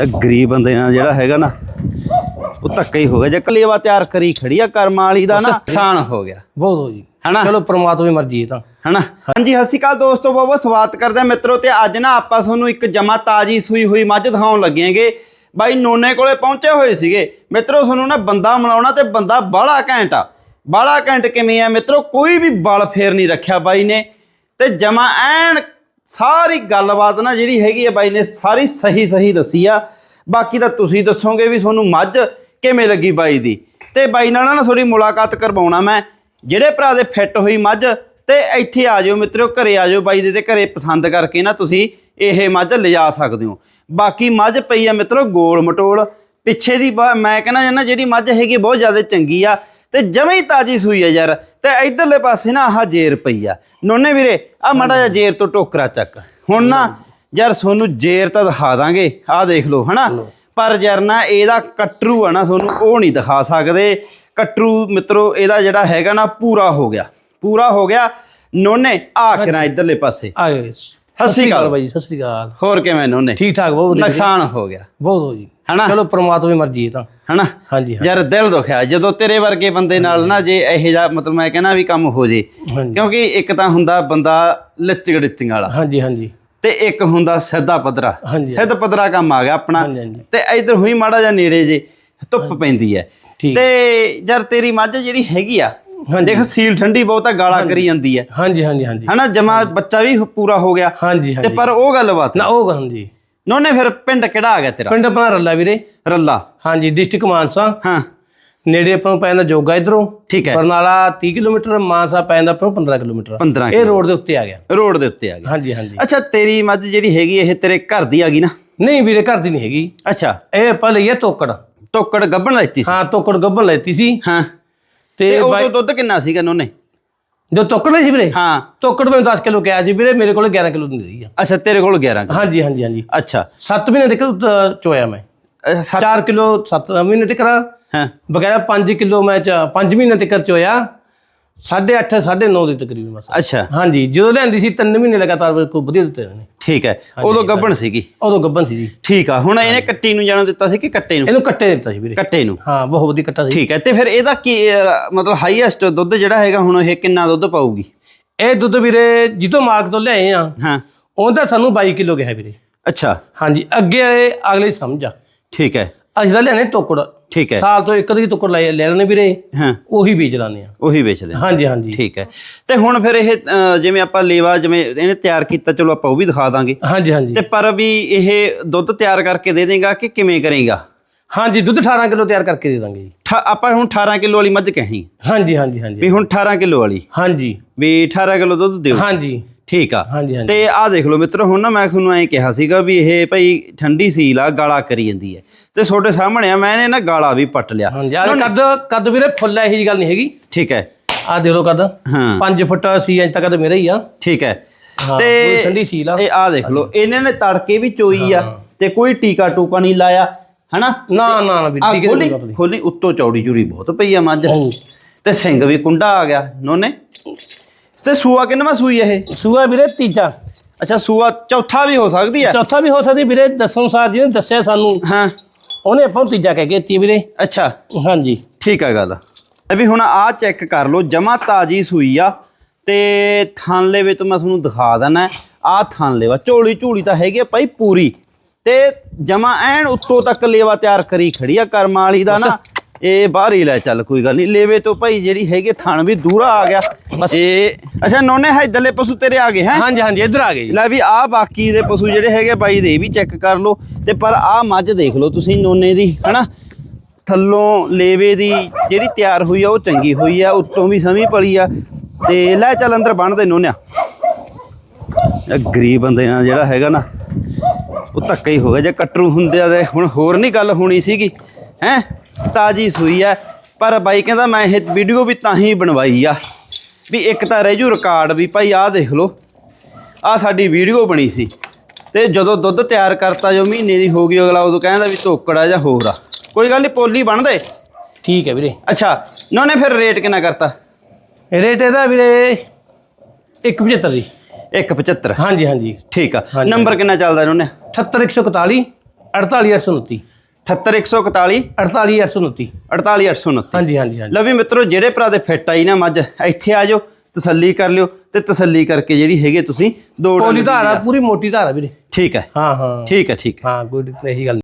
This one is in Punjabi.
ਇਹ ਗਰੀਬ ਬੰਦੇ ਨਾਲ ਜਿਹੜਾ ਹੈਗਾ ਨਾ ਉਹ ਧੱਕਾ ਹੀ ਹੋ ਗਿਆ। ਜੇ ਕਲੇਵਾ ਤਿਆਰ ਕਰੀ ਖੜੀ ਆ ਕਰਮ ਵਾਲੀ ਦਾ ਨਾ ਨੁਕਸਾਨ ਹੋ ਗਿਆ। ਬਹੁਤ ਹੋ ਜੀ। ਹਨਾ? ਚਲੋ ਪ੍ਰਮਾਤਮਾ ਦੀ ਮਰਜ਼ੀ ਹੈ ਤਾਂ। ਹਨਾ? ਹਾਂਜੀ ਸਤਿ ਸ਼੍ਰੀ ਅਕਾਲ ਦੋਸਤੋ ਬਹੁਤ ਬਹੁਤ ਸਵਾਗਤ ਕਰਦੇ ਮਿੱਤਰੋ ਤੇ ਅੱਜ ਨਾ ਆਪਾਂ ਤੁਹਾਨੂੰ ਇੱਕ ਜਮਾ ਤਾਜੀ ਸੂਈ ਹੋਈ ਮੱਝ ਦਿਖਾਉਣ ਲੱਗੇਗੇ ਬਾਈ ਨੋਨੇ ਕੋਲੇ ਪਹੁੰਚੇ ਹੋਏ ਸੀਗੇ। ਮਿੱਤਰੋ ਤੁਹਾਨੂੰ ਨਾ ਬੰਦਾ ਮਿਲਾਉਣਾ ਤੇ ਬੰਦਾ ਬਾਹਲਾ ਘੈਂਟ ਆ। ਬਾਹਲਾ ਘੈਂਟ ਕਿਵੇਂ ਆ ਮਿੱਤਰੋ? ਕੋਈ ਵੀ ਬਲ ਫੇਰ ਨਹੀਂ ਰੱਖਿਆ ਬਾਈ ਨੇ। ਤੇ ਜਮਾ ਐਨ ਸਾਰੀ ਗੱਲਬਾਤ ਨਾ ਜਿਹੜੀ ਹੈਗੀ ਆ ਬਾਈ ਨੇ ਸਾਰੀ ਸਹੀ ਸਹੀ ਦੱਸੀ ਆ। ਬਾਕੀ ਤਾਂ ਤੁਸੀਂ ਦੱਸੋਗੇ ਵੀ ਤੁਹਾਨੂੰ ਮੱਝ ਕਿਵੇਂ ਲੱਗੀ ਬਾਈ ਦੀ। ਤੇ ਬਾਈ ਨਾਲ ਨਾ ਥੋੜੀ ਮੁਲਾਕਾਤ ਕਰਵਾਉਣਾ ਮੈਂ। ਜਿਹੜੇ ਭਰਾ ਦੇ ਫਿੱਟ ਹੋਈ ਮੱਝ, ਤੇ ਇੱਥੇ ਆ ਜਾਓ ਮਿੱਤਰੋ, ਘਰੇ ਆ ਜਾਓ ਬਾਈ ਦੇ ਤੇ ਘਰੇ ਪਸੰਦ ਕਰਕੇ ਨਾ ਤੁਸੀਂ ਇਹ ਮੱਝ ਲਿਜਾ ਸਕਦੇ ਹੋ। ਬਾਕੀ ਮੱਝ ਪਈ ਆ ਮਿੱਤਰੋ ਗੋਲ ਮਟੋਲ। ਪਿੱਛੇ ਦੀ ਬਾ- ਮੈਂ ਕਹਿੰਦਾ ਜਨਾ ਜਿਹੜੀ ਮੱਝ ਹੈਗੀ ਬਹੁਤ ਜ਼ਿਆਦਾ ਚੰਗੀ ਆ। ਤੇ ਜਮੇ ਹੀ ਤਾਜੀ ਸੂਈ ਆ ਯਾਰ। ਤੇ ਇਧਰਲੇ ਪਾਸੇ ਨਾ ਆਹ ਜੇਰ ਪਈ ਆ। ਨੋਨੇ ਵੀਰੇ ਆ ਮੜਾ ਜਿਹਾ ਜੇਰ ਤੋਂ ਟੋਕਰਾ ਚੱਕ। ਹੁਣ ਨਾ ਯਾਰ ਤੁਹਾਨੂੰ ਜੇਰ ਤਾਂ ਦਿਖਾ ਦਾਂਗੇ ਆਹ ਦੇਖ ਲਓ ਹਨਾ? ਪਰ ਯਾਰ ਨਾ ਇਹਦਾ ਕਟਰੂ ਆ ਨਾ ਤੁਹਾਨੂੰ ਉਹ ਨਹੀਂ ਦਿਖਾ ਸਕਦੇ। ਕਟਰੂ ਮਿੱਤਰੋ ਇਹਦਾ ਜਿਹੜਾ ਹੈਗਾ ਨਾ ਪੂਰਾ ਹੋ ਗਿਆ। ਪੂਰਾ ਹੋ ਗਿਆ। ਨੋਨੇ ਆ ਕੇ ਨਾ ਇਧਰਲੇ ਪਾਸੇ। ਆ ਗਏ ਸਤਿ ਸ਼੍ਰੀ ਅਕਾਲ ਬਾਈ ਸਤਿ ਸ੍ਰੀ ਅਕਾਲ। ਹੋਰ ਕਿਵੇਂ ਨੋਨੇ? ਠੀਕ ਠਾਕ ਬਹੁਤ ਨੁਕਸਾਨ ਹੋ ਗਿਆ। ਬਹੁਤ ਹੋ ਜੀ। ਹਨਾ? ਚਲੋ ਪ੍ਰਮਾਤਮਾ ਦੀ ਮਰਜ਼ੀ ਹੈ ਤਾਂ। ਹਨਾ? ਹਾਂਜੀ ਹਾਂ ਯਾਰ ਦਿਲ ਦੁਖਿਆ। ਜਦੋਂ ਤੇਰੇ ਵਰਗੇ ਬੰਦੇ ਨਾਲ ਨਾ ਜੇ ਇਹੋ ਜਿਹਾ ਮਤਲਬ ਮੈਂ ਕਹਿੰਦਾ ਵੀ ਕੰਮ ਹੋ ਜੇ ਹਾਂਜੀ। ਕਿਉਂਕਿ ਇੱਕ ਤਾਂ ਹੁੰਦਾ ਬੰਦਾ ਲਿਚਕ ਡਿਚਕ ਵਾਲਾ। ਹਾਂਜੀ ਹਾਂਜੀ। ਤੇ ਇੱਕ ਹੁੰਦਾ ਸਿੱਧਾ ਹਾਂਜੀ। ਸਿੱਧ ਪੱਧਰਾ ਕੰਮ ਆ ਗਿਆ ਆਪਣਾ। ਹਾਂਜੀ ਹਾਂਜੀ। ਤੇ ਇਧਰ ਹੋਈ ਮਾੜਾ ਜਿਹਾ ਨੇੜੇ ਜੇ ਧੁੱਪ ਪੈਂਦੀ ਹੈ। ਠੀਕ। ਤੇ ਯਾਰ ਤੇਰੀ ਮੱਝ ਜਿਹੜੀ ਹੈਗੀ ਆ ਹਾਂਜੀ। ਦੇਖ ਸੀਲ ਠੰਡੀ ਬਹੁਤਾ ਗਾਲਾ ਕਰੀ ਜਾਂਦੀ ਹੈ। ਹਾਂਜੀ ਹਾਂਜੀ ਹਾਂਜੀ। ਹਨਾ ਜਮਾ ਬੱਚਾ ਵੀ ਪੂਰਾ ਹੋ ਗਿਆ। ਹਾਂਜੀ ਤੇ ਹਾਂਜੀ ਪਰ ਉਹ ਗੱਲਬਾਤ ਨਾ ਉਹ ਹਾਂਜੀ ਨੋਨੇ ਫਿਰ ਪਿੰਡ ਕਿਹੜਾ ਆ ਗਿਆ ਤੇਰਾ? ਪਿੰਡ ਆਪਣਾ ਰੱਲਾ ਵੀਰੇ। ਰੱਲਾ। ਹਾਂਜੀ ਡਿਸਟ੍ਰਿਕਟ ਮਾਨਸਾ। ਹਾਂ। ਨੇੜੇ ਆਪਾਂ ਨੂੰ ਪੈਂਦਾ ਜੋਗਾ ਇਧਰੋਂ। ਠੀਕ ਹੈ। ਬਰਨਾਲਾ 30 ਕਿਲੋਮੀਟਰ ਮਾਨਸਾ ਪੈਂਦਾ ਆਪਾਂ ਨੂੰ 15 ਕਿਲੋਮੀਟਰ। 15 ਇਹ ਰੋਡ ਦੇ ਉੱਤੇ ਆ ਗਿਆ। ਰੋਡ ਦੇ ਉੱਤੇ ਆ ਗਿਆ। ਹਾਂਜੀ ਹਾਂਜੀ। ਅੱਛਾ ਤੇਰੀ ਮੱਝ ਜਿਹੜੀ ਹੈਗੀ ਇਹ ਤੇਰੇ ਘਰ ਦੀ ਆ ਗਈ ਨਾ? ਨਹੀਂ ਵੀਰੇ ਘਰ ਦੀ ਨਹੀਂ ਹੈਗੀ। ਅੱਛਾ। ਇਹ ਆਪਾਂ ਲਈ ਹੈ ਤੋਕੜ। ਟੋਕੜ ਗੱਬਣ ਲੈਤੀ ਸੀ? ਹਾਂ ਤੋਕੜ ਗੱਭਣ ਲੈਤੀ ਸੀ। ਹਾਂ। ਤੇ ਤੇ ਉਦੋਂ ਦੁੱਧ ਕਿੰਨਾ ਸੀਗਾ ਨੋਨੇ? ਜੋ ਤੋਕੜ ਲਈ ਸੀ ਵੀਰੇ? ਹਾਂ। ਤੋਕੜ ਮੈਨੂੰ 10 ਕਿਲੋ ਕਿਹਾ ਸੀ ਵੀਰੇ ਮੇਰੇ ਕੋਲ 11 ਕਿਲੋ ਦੀ ਰਹੀ ਆ ਅੱਛਾ ਤੇਰੇ ਕੋਲ 11 ਕਿਲੋ। ਹਾਂਜੀ ਹਾਂਜੀ ਹਾਂਜੀ। ਅੱਛਾ। 7 ਮਹੀਨੇ ਤੱਕ ਅ, ਚੋਇਆ ਮੈਂ। ਅੱਛਾ, ਸੱਤ 4 ਕਿਲੋ 7 ਮਹੀਨੇ ਤੱਕ ਹਾਂ। ਬਗੈਰ 5 ਕਿਲੋ ਮੈਂ 5 ਮਹੀਨੇ ਤੱਕ ਚੋਇਆ। 8.5 9.5 ਦੇ ਤਕਰੀਬਨ ਬਸ। ਅੱਛਾ। ਹਾਂਜੀ ਜਦੋਂ ਲੈਂਦੀ ਸੀ 3 ਮਹੀਨੇ ਲਗਾਤਾਰ ਕੋਲ ਵਧੀਆ ਦਿੱਤੇ ਨੇ ਠੀਕ ਹੈ। ਉਦੋਂ ਗੱਬਣ ਸੀਗੀ? ਉਦੋਂ ਗੱਭਣ ਸੀ ਜੀ। ਠੀਕ ਆ ਹੁਣ ਇਹਨੇ ਕੱਟੀ ਨੂੰ ਜਾਣ ਦਿੱਤਾ ਸੀ ਕਿ ਕੱਟੇ ਨੂੰ? ਇਹਨੂੰ ਕੱਟੇ ਦਿੱਤਾ ਸੀ ਵੀਰੇ। ਕੱਟੇ ਨੂੰ? ਹਾਂ ਬਹੁਤ ਵਧੀਆ ਕੱਟਾ ਸੀ। ਠੀਕ ਹੈ ਤੇ ਫਿਰ ਇਹਦਾ ਕੀ ਮਤਲਬ ਹਾਈਐਸਟ ਦੁੱਧ ਜਿਹੜਾ ਹੈਗਾ ਹੁਣ ਇਹ ਕਿੰਨਾ ਦੁੱਧ ਪਾਊਗੀ? ਇਹ ਦੁੱਧ ਵੀਰੇ ਜਿੱਦੋਂ ਮਾਰਕ ਤੋਂ ਲਿਆਏ ਆ ਹਾਂ। ਉਹਦਾ ਸਾਨੂੰ 22 ਕਿਲੋ ਗਿਆ ਵੀਰੇ। ਅੱਛਾ। ਹਾਂਜੀ ਅੱਗੇ ਅਗਲੇ ਸਮਝ ਆ। ਠੀਕ ਹੈ। ਅਸੀਂ ਤਾਂ ਲਿਆਣੇ ਟੋਕੜ। ਠੀਕ ਹੈ। ਸਾਲ ਤੋਂ ਇੱਕ ਦੀ ਟੋਕੜ ਲੈ ਲੈ ਲੈਣੇ ਵੀਰੇ। ਹਾਂ। ਉਹੀ ਵੇਚ ਲਾਨੇ ਆ ਉਹੀ ਵੇਚਦੇ ਆ ਹਾਂਜੀ ਹਾਂਜੀ। ਠੀਕ ਹੈ। ਤੇ ਹੁਣ ਫਿਰ ਇਹ ਜਿਵੇਂ ਆਪਾਂ ਲੇਵਾ ਜਿਵੇਂ ਇਹਨੇ ਤਿਆਰ ਕੀਤਾ ਚਲੋ ਆਪਾਂ ਉਹ ਵੀ ਦਿਖਾ ਦਾਂਗੇ। ਹਾਂਜੀ ਹਾਂਜੀ। ਤੇ ਪਰ ਵੀ ਇਹ ਦੁੱਧ ਤਿਆਰ ਕਰਕੇ ਦੇ ਦੇਗਾ ਕਿ ਕਿਵੇਂ ਕਰੇਗਾ? ਹਾਂਜੀ ਦੁੱਧ 18 ਕਿਲੋ ਤਿਆਰ ਕਰਕੇ ਦੇ ਦਾਂਗੇ ਜੀ। ਆਪਾਂ ਹੁਣ 18 ਕਿਲੋ ਵਾਲੀ ਮੱਝ ਕਹੀ। ਹਾਂਜੀ ਹਾਂਜੀ ਹਾਂਜੀ। ਵੀ ਹੁਣ 18 ਕਿਲੋ ਵਾਲੀ। ਹਾਂਜੀ। ਵੀ 18 ਕਿਲੋ ਦੁੱਧ ਦਿਓ। ਹਾਂਜੀ। ਠੀਕ ਆ। ਹਾਂਜੀ ਹਾਂਜੀ। ਤੇ ਆਹ ਦੇਖ ਲਓ ਮਿੱਤਰੋ ਹੁਣ ਨਾ ਮੈਂ ਤੁਹਾਨੂੰ ਐਂ ਕਿਹਾ ਸੀਗਾ ਵੀ ਇਹ ਭਾਈ ਠੰਡੀ ਸੀਲ ਆ ਗਾਲਾ ਕਰੀ ਜਾਂਦੀ ਹੈ। ਤੇ ਤੁਹਾਡੇ ਸਾਹਮਣੇ ਆ ਮੈਂ ਇਹਨੇ ਨਾ ਗਾਲਾ ਵੀ ਪੱਟ ਲਿਆ। ਹਾਂਜੀ ਆ ਕੱਦ ਕੱਦ ਵੀਰੇ ਫੁੱਲ ਇਹੀ ਜੀ ਗੱਲ ਨਹੀਂ ਹੈਗੀ। ਠੀਕ ਹੈ। ਆ ਦੇਖ ਲਓ ਕੱਦ। ਹਾਂ। 5 ਫੁੱਟ ਸੀ ਇੰਚ ਤੱਕ ਤਾਂ ਮੇਰਾ ਹੀ ਆ। ਠੀਕ ਹੈ। ਹਾਂ ਤੇ ਠੰਡੀ ਸੀਲ ਆ। ਇਹ ਆਹ ਦੇਖ ਲਓ ਇਹਨਾਂ ਨੇ ਤੜਕੇ ਵੀ ਚੋਈ ਆ ਤੇ ਕੋਈ ਟੀਕਾ ਟੂਕਾ ਨਹੀਂ ਲਾਇਆ ਹਨਾ? ਨਾ ਨਾ ਨਾ ਠੀਕ ਹੈ ਖੋਲੀ ਉੱਤੋਂ ਚੌੜੀ ਚੂੜੀ ਬਹੁਤ ਪਈ ਆ ਮੱਝ। ਤੇ ਸਿੰਘ ਵੀ ਕੁੰਡਾ ਆ ਗਿਆ ਨੋਨੇ? ਤੇ ਸੂਆ ਕਿੰਨਵਾ ਸੂਈ ਇਹ? ਸੂਆ ਵੀਰੇ ਤੀਜਾ। ਅੱਛਾ ਸੂਆ ਚੌਥਾ ਵੀ ਹੋ ਸਕਦੀ ਹੈ ਚੌਥਾ ਵੀ ਹੋ ਸਕਦੀ ਵੀਰੇ ਦੱਸਣ ਸਾਰ ਜੀ ਨੇ ਦੱਸਿਆ ਸਾਨੂੰ। ਹਾਂ। ਉਹਨੇ ਆਪਾਂ ਨੂੰ ਤੀਜਾ ਕਹਿ ਕੇ ਦਿੱਤੀ ਵੀਰੇ। ਅੱਛਾ। ਹਾਂਜੀ। ਠੀਕ ਆ ਗੱਲ। ਇਹ ਵੀ ਹੁਣ ਆ ਚੈੱਕ ਕਰ ਲਓ ਜਮਾ ਤਾਜੀ ਸੂਈ ਆ। ਤੇ ਥਣ ਲੈਵੇ ਤੋਂ ਮੈਂ ਤੁਹਾਨੂੰ ਦਿਖਾ ਦਣਾ ਆ ਥਣ ਲੈਵਾ ਝੋਲੀ ਝੂਲੀ ਤਾਂ ਹੈਗੀ ਆ ਭਾਈ ਪੂਰੀ। ਤੇ ਜਮਾ ਐਨ ਉੱਤੋਂ ਤੱਕ ਲੇਵਾ ਤਿਆਰ ਕਰੀ ਖੜੀ ਆ ਕਰਮਾਂ ਵਾਲੀ ਦਾ ਨਾ। ਇਹ ਬਾਹਰ ਹੀ ਲੈ ਚੱਲ ਕੋਈ ਗੱਲ ਨਹੀਂ। ਲੇਵੇ ਤੋਂ ਭਾਈ ਜਿਹੜੀ ਹੈਗੇ ਥਣ ਵੀ ਦੂਰਾ ਆ ਗਿਆ। ਇਹ ਅੱਛਾ ਨੋਨੇ ਇਧਰਲੇ ਪਸ਼ੂ ਤੇਰੇ ਆ ਗਏ ਹੈ? ਹਾਂਜੀ ਹਾਂਜੀ ਇੱਧਰ ਆ ਗਏ ਜੀ। ਲੈ ਵੀ ਆ ਬਾਕੀ ਦੇ ਪਸ਼ੂ ਜਿਹੜੇ ਹੈਗੇ ਬਾਈ ਦੇ ਵੀ ਚੈੱਕ ਕਰ ਲਓ। ਤੇ ਪਰ ਆ ਮੱਝ ਦੇਖ ਲਓ ਤੁਸੀਂ ਨੋਨੇ ਦੀ ਹਨਾ? ਥੱਲੋਂ ਲੇਵੇ ਦੀ ਜਿਹੜੀ ਤਿਆਰ ਹੋਈ ਆ ਉਹ ਚੰਗੀ ਹੋਈ ਆ ਉੱਤੋਂ ਵੀ ਸਮੀ ਪਲੀ ਆ। ਤੇ ਲੈ ਚੱਲ ਅੰਦਰ ਬੰਨਦੇ ਨੋਨਿਆ। ਇਹ ਗਰੀਬ ਬੰਦੇ ਨਾਲ ਜਿਹੜਾ ਹੈਗਾ ਨਾ ਉਹ ਧੱਕਾ ਹੀ ਹੋ ਗਿਆ। ਜੇ ਕਟਰੂ ਹੁੰਦੇ ਆ ਤੇ ਹੁਣ ਹੋਰ ਨਹੀਂ ਗੱਲ ਹੋਣੀ ਸੀਗੀ ਹੈ? ਤਾਜੀ ਸੂਈ ਆ। ਪਰ ਬਾਈ ਕਹਿੰਦਾ ਮੈਂ ਇਹ ਵੀਡੀਓ ਵੀ ਤਾਂ ਹੀ ਬਣਵਾਈ ਆ। ਵੀ ਇੱਕ ਤਾਂ ਰਹਿ ਜੂ ਰਿਕਾਰਡ ਵੀ। ਭਾਈ ਆਹ ਦੇਖ ਲਓ। ਆ ਸਾਡੀ ਵੀਡੀਓ ਬਣੀ ਸੀ। ਤੇ ਜਦੋਂ ਦੁੱਧ ਤਿਆਰ ਕਰਤਾ ਜੋ ਮਹੀਨੇ ਦੀ ਹੋ ਗਈ ਅਗਲਾ ਉਦੋਂ ਕਹਿੰਦਾ ਵੀ ਧੋਕੜਾ ਜਾਂ ਹੋਰ ਆ। ਕੋਈ ਗੱਲ ਨਹੀਂ ਪੋਲੀ ਬਣਦੇ ਠੀਕ ਹੈ ਵੀਰੇ। ਅੱਛਾ ਨਾ ਨੇ ਫਿਰ ਰੇਟ ਕਿੰਨਾ ਕਰਤਾ? ਰੇਟ ਇਹਦਾ ਵੀਰੇ 175 ਦੀ 175 ਹਾਂਜੀ ਹਾਂਜੀ। ਠੀਕ ਆ। ਨੰਬਰ ਕਿੰਨਾ ਚੱਲਦਾ ਇਹਨੇ? 78141 48829 78141 48829 48829 ਹਾਂਜੀ ਹਾਂਜੀ ਹਾਂਜੀ। ਲਓ ਵੀ ਮਿੱਤਰੋ ਜਿਹੜੇ ਭਰਾ ਦੇ ਫਿੱਟ ਆਈ ਨਾ ਮੱਝ ਇੱਥੇ ਆ ਜਾਓ ਤਸੱਲੀ ਕਰ ਲਿਓ ਤੇ ਤਸੱਲੀ ਕਰਕੇ ਜਿਹੜੀ ਹੈਗੇ ਤੁਸੀਂ ਦੋ ਪੋਲੀ ਧਾਰਾ। ਪੂਰੀ ਮੋਟੀ ਧਾਰਾ ਵੀਰੇ। ਠੀਕ ਹੈ। ਹਾਂ ਹਾਂ। ਠੀਕ ਹੈ ਠੀਕ ਹੈ। ਹਾਂ ਕੋਈ ਇਹੀ ਗੱਲ